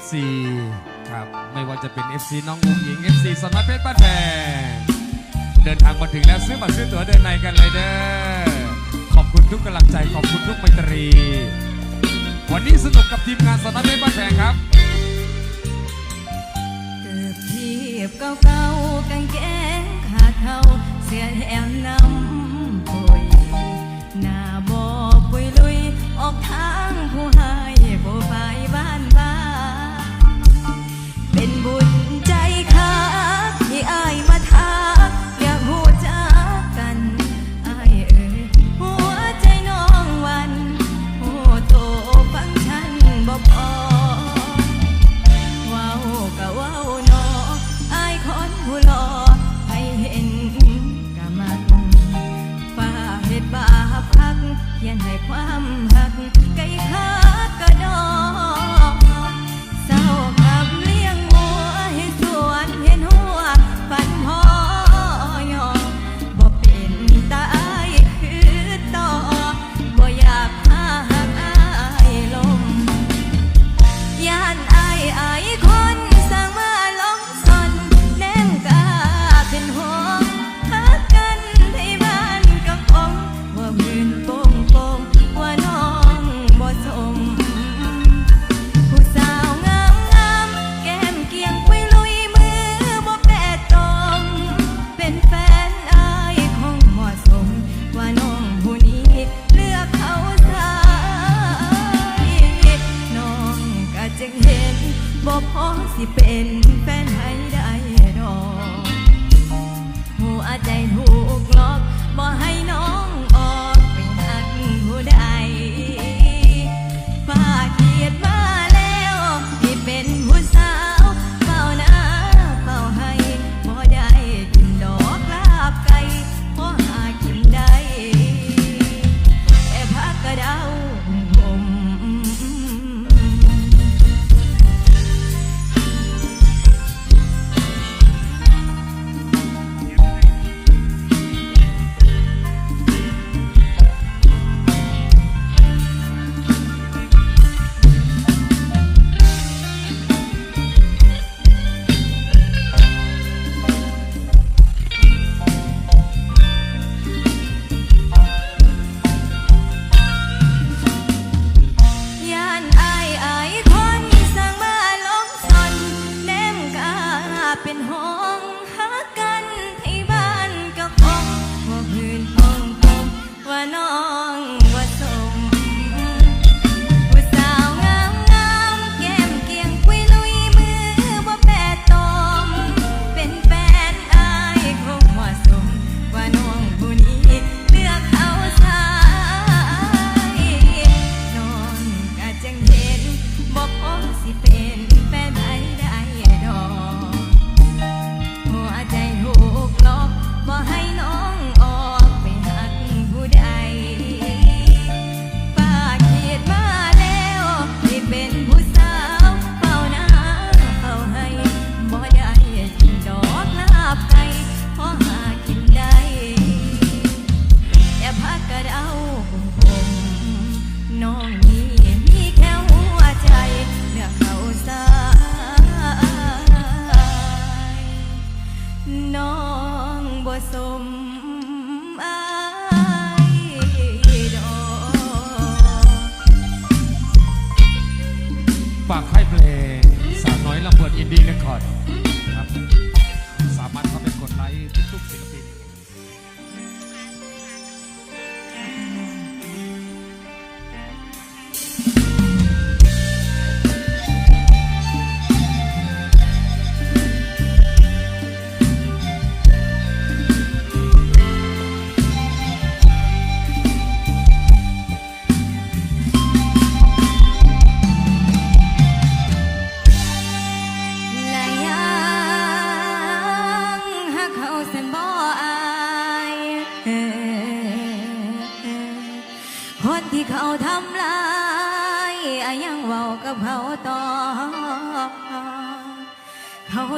FC ครับ ไม่ว่าจะเป็น FC น้องอุ้งหญิง FC สมัติเพชรป้านแพงเดินทางมาถึงแล้วซื้อบัตรซื้อตั๋วเดินในกันเลยเด้อ ขอบคุณทุกกำลังใจ ขอบคุณทุกไมตรี วันนี้สนุกกับทีมงานสมัติเพชรป้านแพงครับเกิอบทีบเก่าๆกางแกงขาเท่าเสียแอมน้ำปุยหน้าบ่อปุยลุยออกทาง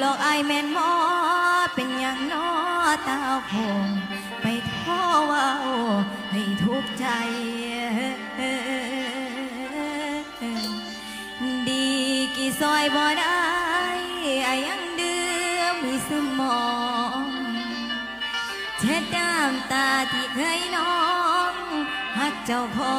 หลอกไอาแมนมอเป็นอย่างนอตาคงไปท่อว่า ให้ทุกใจ ดีกี่ซอยบ่ได้อยังเดือมีสมองเช็ดน้ำตาที่เคยน้อง หักเจ้าพอ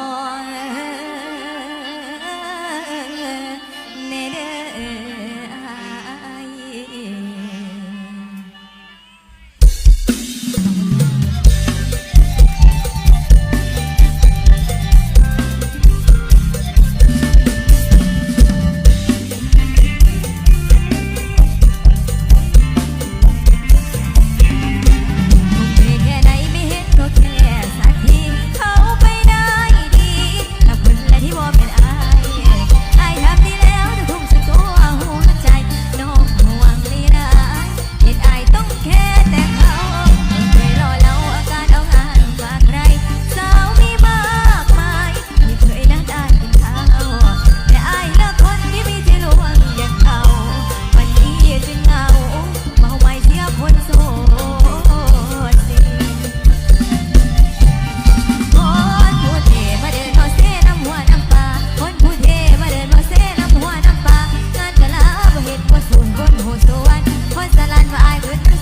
I would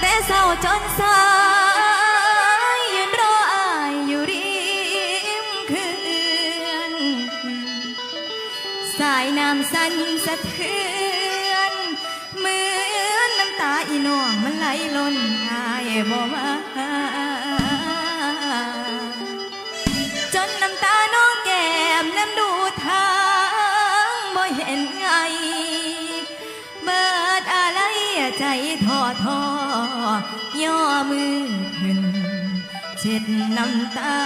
แต่เศร้าจนสายยืนรออายอยู่ริมเขื่นสายน้ำสั้นสะเทือนเหมือนน้ำตาอีน้องมันไหลล้นอายบ่มาจนน้ำตาน้องแก้มน้ำดูทางบ่เห็นไง ใจท้อท้อย่อมือขึ้น เช็ดน้ำตา